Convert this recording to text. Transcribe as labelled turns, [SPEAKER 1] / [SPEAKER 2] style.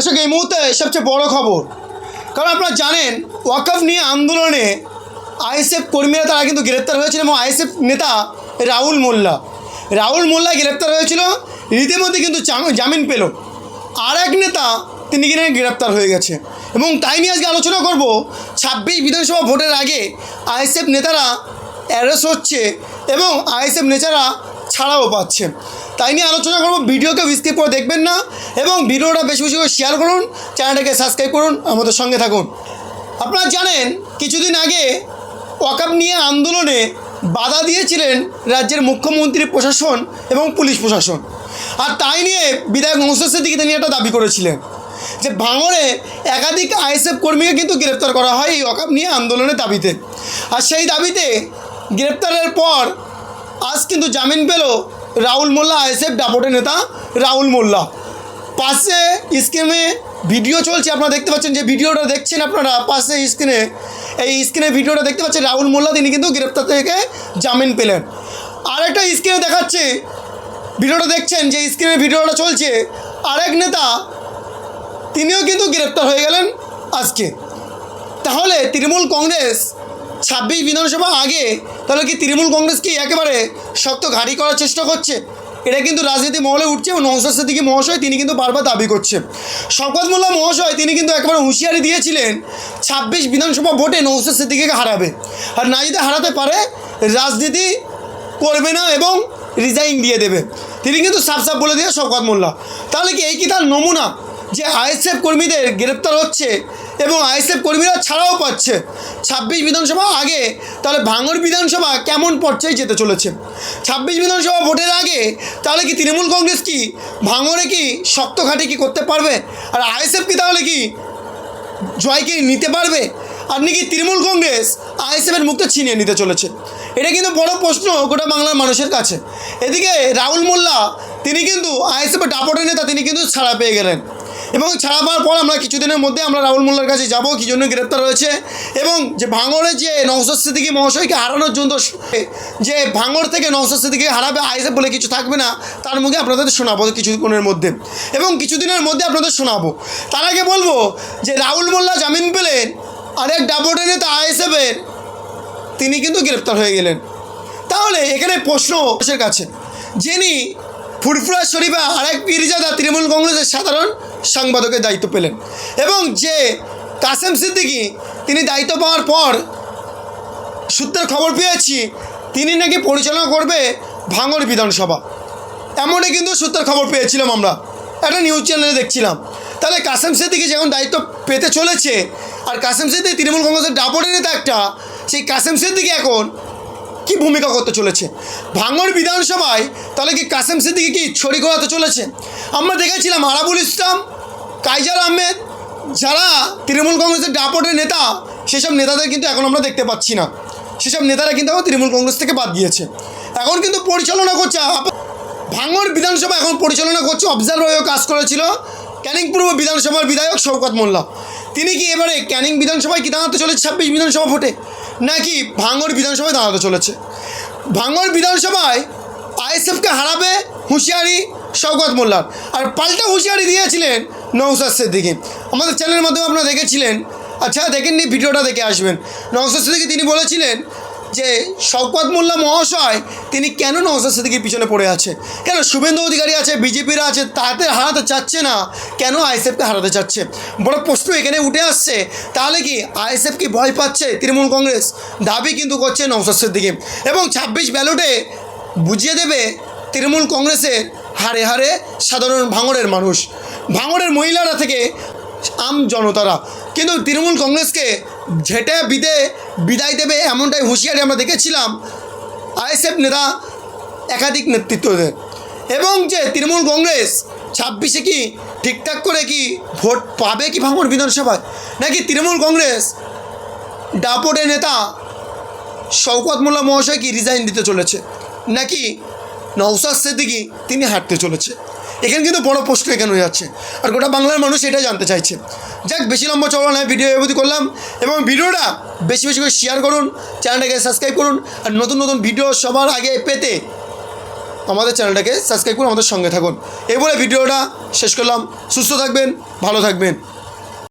[SPEAKER 1] দর্শক, এই মুহূর্তে সবচেয়ে বড় খবর, কারণ আপনারা জানেন, ওয়াকফ নিয়ে আন্দোলনে আইএসএফ কর্মীরা তারা কিন্তু গ্রেপ্তার হয়েছিল এবং আইএসএফ নেতা রাহুল মোল্লা। রাহুল মোল্লা গ্রেপ্তার হয়েছিল, রীতিমতো কিন্তু জামিন পেল। আর এক নেতা, তিনি কিনা গ্রেপ্তার হয়ে গেছে। এবং তাই নিয়ে আজকে আলোচনা করব, ছাব্বিশ বিধানসভা ভোটের আগে আইএসএফ নেতারা অ্যারেস্ট হচ্ছে এবং আইএসএফ নেতারা ছাড়াও পাচ্ছে। তাই নিয়ে আলোচনা করব। ভিডিওকে স্কিপ করে দেখবেন না এবং ভিডিওটা বেশি বেশি করে শেয়ার করুন চ্যানেলটাকে সাবস্ক্রাইব করুন, আমাদের সঙ্গে থাকুন। আপনারা জানেন, কিছুদিন আগে ওয়াকাপ নিয়ে আন্দোলনে বাধা দিয়েছিলেন রাজ্যের মুখ্যমন্ত্রী প্রশাসন এবং পুলিশ প্রশাসন। আর তাই নিয়ে বিধায়ক নৌসাদ সিদ্দিকি তিনি একটা দাবি করেছিলেন যে ভাঙড়ে একাধিক আইএসএফ কর্মীকে কিন্তু গ্রেপ্তার করা হয় এই ওয়াকাপ নিয়ে আন্দোলনের দাবিতে। আর সেই দাবিতে গ্রেপ্তারের পর আজ কিন্তু জামিন পেল রাহুল মোল্লা, আইএসএফ ডাপটের নেতা রাহুল মোল্লা। পাশে স্ক্রিনে ভিডিও চলছে, আপনারা দেখতে পাচ্ছেন যে ভিডিওটা দেখছেন আপনারা, পাশে স্ক্রিনে, এই স্ক্রিনে ভিডিওটা দেখতে পাচ্ছেন রাহুল মোল্লা, তিনি কিন্তু গ্রেপ্তার থেকে জামিন পেলেন। আর একটা স্ক্রিনে দেখাচ্ছে, ভিডিওটা দেখছেন যে স্ক্রিনে ভিডিওটা চলছে, আরেক নেতা, তিনিও কিন্তু গ্রেপ্তার হয়ে গেলেন আজকে। তাহলে তৃণমূল কংগ্রেস ছাব্বিশ বিধানসভা আগে, তাহলে কি তৃণমূল কংগ্রেস কি একেবারে শক্ত ঘাঁটি করার চেষ্টা করছে? এটা কিন্তু রাজনীতি মহলে উঠছে এবং নৌসাদ সিদ্দিকী মহাশয়, তিনি কিন্তু বারবার দাবি করছে শওকত মোল্লা মহাশয়, তিনি কিন্তু একেবারে হুঁশিয়ারি দিয়েছিলেন, ছাব্বিশ বিধানসভা ভোটে নৌসাদ সিদ্দিকিকে হারাবে। আর না যদি হারাতে পারে, রাজনীতি করবে না এবং রিজাইন দিয়ে দেবে। তিনি কিন্তু সাফ সাফ বলে দিয়ে শওকত মোল্লা। তাহলে কি এই কি তার নমুনা যে আইএসএফ কর্মীদের গ্রেপ্তার হচ্ছে এবং আইএসএফ কর্মীরা ছাড়াও পাচ্ছে। ছাব্বিশ বিধানসভা আগে, তাহলে ভাঙর বিধানসভা কেমন পর্যায়ে যেতে চলেছে? ছাব্বিশ বিধানসভা ভোটের আগে, তাহলে কি তৃণমূল কংগ্রেস কি ভাঙরে কি শক্ত ঘাটি কি করতে পারবে? আর আইএসএফ কি তাহলে কি জয়কে নিতে পারবে? আর নাকি তৃণমূল কংগ্রেস আইএসএফের মুক্ত ছিনিয়ে নিতে চলেছে? এটা কিন্তু বড় প্রশ্ন গোটা বাংলার মানুষের কাছে। এদিকে রাহুল মোল্লা, তিনি কিন্তু আইএসএফের ডাপটের নেতা, তিনি কিন্তু ছাড়া পেয়ে গেলেন। এবং ছাড়া পাওয়ার পর আমরা কিছুদিনের মধ্যে আমরা রাহুল মোল্লার কাছে যাব, কী জন্য গ্রেপ্তার হয়েছে এবং যে ভাঙড়ে যে নৌসাদ সিদ্দিকী মহাশয়কে হারানোর জন্য যে ভাঙড় থেকে নৌসাদ সিদ্দিকী হারাবে আইসে বলে কিছু থাকবে না, তার মুখে আপনাদের শোনাবো কিছুক্ষণের মধ্যে এবং কিছুদিনের মধ্যে আপনাদের শোনাবো। তার আগে বলব যে রাহুল মোল্লা জামিন পেলেন আরেক ডাবটে নেতা আইএসএফের তিনি কিন্তু গ্রেপ্তার হয়ে গেলেন। তাহলে এখানে প্রশ্ন কাছে, যিনি ফুরফুরা শরীফা আরেক পীরজাদা তৃণমূল কংগ্রেসের সাধারণ সাংবাদকের দায়িত্ব পেলেন। এবং যে কাসেম সিদ্দিকি, তিনি দায়িত্ব পাওয়ার পর সূত্রের খবর পেয়েছি, তিনি নাকি পরিচালনা করবে ভাঙড় বিধানসভা। এমনই কিন্তু সূত্রের খবর পেয়েছিলাম আমরা। একটা নিউজ চ্যানেলে দেখছিলাম। তাহলে কাসেম সিদ্দিকি যখন দায়িত্ব পেতে চলেছে, আর কাসেম সিদ্দিকি তৃণমূল কংগ্রেসের ডাপটের নেতা একটা, সেই কাসেম সিদ্দিকি এখন কি ভূমিকা করতে চলেছে? ভাঙড় বিধানসভায় তাহলে কি কাসেম সিদ্দিকি কি ছড়ি ঘোরাতে চলেছে? আমরা দেখেছিলাম আরাবুল ইসলাম, কাইজার আহমেদ, যারা তৃণমূল কংগ্রেসের ডাপটের নেতা, সেসব নেতাদের কিন্তু এখন আমরা দেখতে পাচ্ছি না। সেসব নেতারা কিন্তু এখন তৃণমূল কংগ্রেস থেকে বাদ দিয়েছে এখন কিন্তু পরিচালনা করছে ভাঙড় বিধানসভা এখন পরিচালনা করছে অবজার্ভার হয়েও কাজ করেছিল ক্যানিং পূর্ব বিধানসভার বিধায়ক শওকত মোল্লা। তিনি কি এবারে ক্যানিং বিধানসভায় কি দাঁড়াতে চলেছে ছাব্বিশ বিধানসভা ভোটে? নাকি ভাঙড় বিধানসভায় দাঁড়াতে চলেছে? ভাঙড় বিধানসভায় আইএসএফকে হারাবে হুঁশিয়ারি শওকত মোল্লার। আর পাল্টা হুঁশিয়ারি দিয়েছিলেন নৌসাদ সিদ্দিকি। আমাদের চ্যানেলের মাধ্যমে আপনারা দেখেছিলেন। আচ্ছা দেখেননি, ভিডিওটা দেখে আসবেন। নৌসাদ সিদ্দিকি তিনি বলেছিলেন যে শওকত মোল্লা মহাশয়, তিনি কেন নওসাদ সিদ্দিকির পিছনে পড়ে আছে? কেন শুভেন্দু অধিকারী আছে, বিজেপিরা আছে, তাতে হারাতে চাচ্ছে না? কেন আইএসএফকে হারাতে চাচ্ছে? বড় প্রশ্ন এখানে উঠে আসছে। তাহলে কি আইএসএফ কি ভয় পাচ্ছে তৃণমূল কংগ্রেস? দাবি কিন্তু করছে নওসাদ সিদ্দিকি। এবং ছাব্বিশ ব্যালটে বুঝিয়ে দেবে তৃণমূল কংগ্রেসের হারে হারে সাধারণ ভাঙড়ের মানুষ। ভাঙড়ের মহিলারা থেকে আম জনতারা। কিন্তু তৃণমূল কংগ্রেসকে ঝেটে বিদে বিদায় দেবে এমনটাই হুঁশিয়ারি আমরা দেখেছিলাম আইএসএফ নেতা একাধিক নেতৃত্ব নেতৃত্বদের। এবং যে তৃণমূল কংগ্রেস ছাব্বিশে কি ঠিকঠাক করে কি ভোট পাবে কি ভাঙড় বিধানসভায়? নাকি তৃণমূল কংগ্রেস ডাপটের নেতা শওকত মোল্লা মহাশয় কি রিজাইন দিতে চলেছে? নাকি নওসাদ সিদ্দিকি তিনি হাঁটতে চলেছে? এখানে কিন্তু বড় প্রশ্ন এখানে হয়ে যাচ্ছে। আর গোটা বাংলার মানুষ এটাই জানতে চাইছে। যাক, বেশি লম্বা চওড়া নয় ভিডিও এবধি করলাম। এবং ভিডিওটা বেশি বেশি করে শেয়ার করুন চ্যানেলটাকে সাবস্ক্রাইব করুন, আর নতুন নতুন ভিডিও সবার আগে পেতে আমাদের চ্যানেলটাকে সাবস্ক্রাইব করুন, আমাদের সঙ্গে থাকুন। এই বলে ভিডিওটা শেষ করলাম। সুস্থ থাকবেন, ভালো থাকবেন।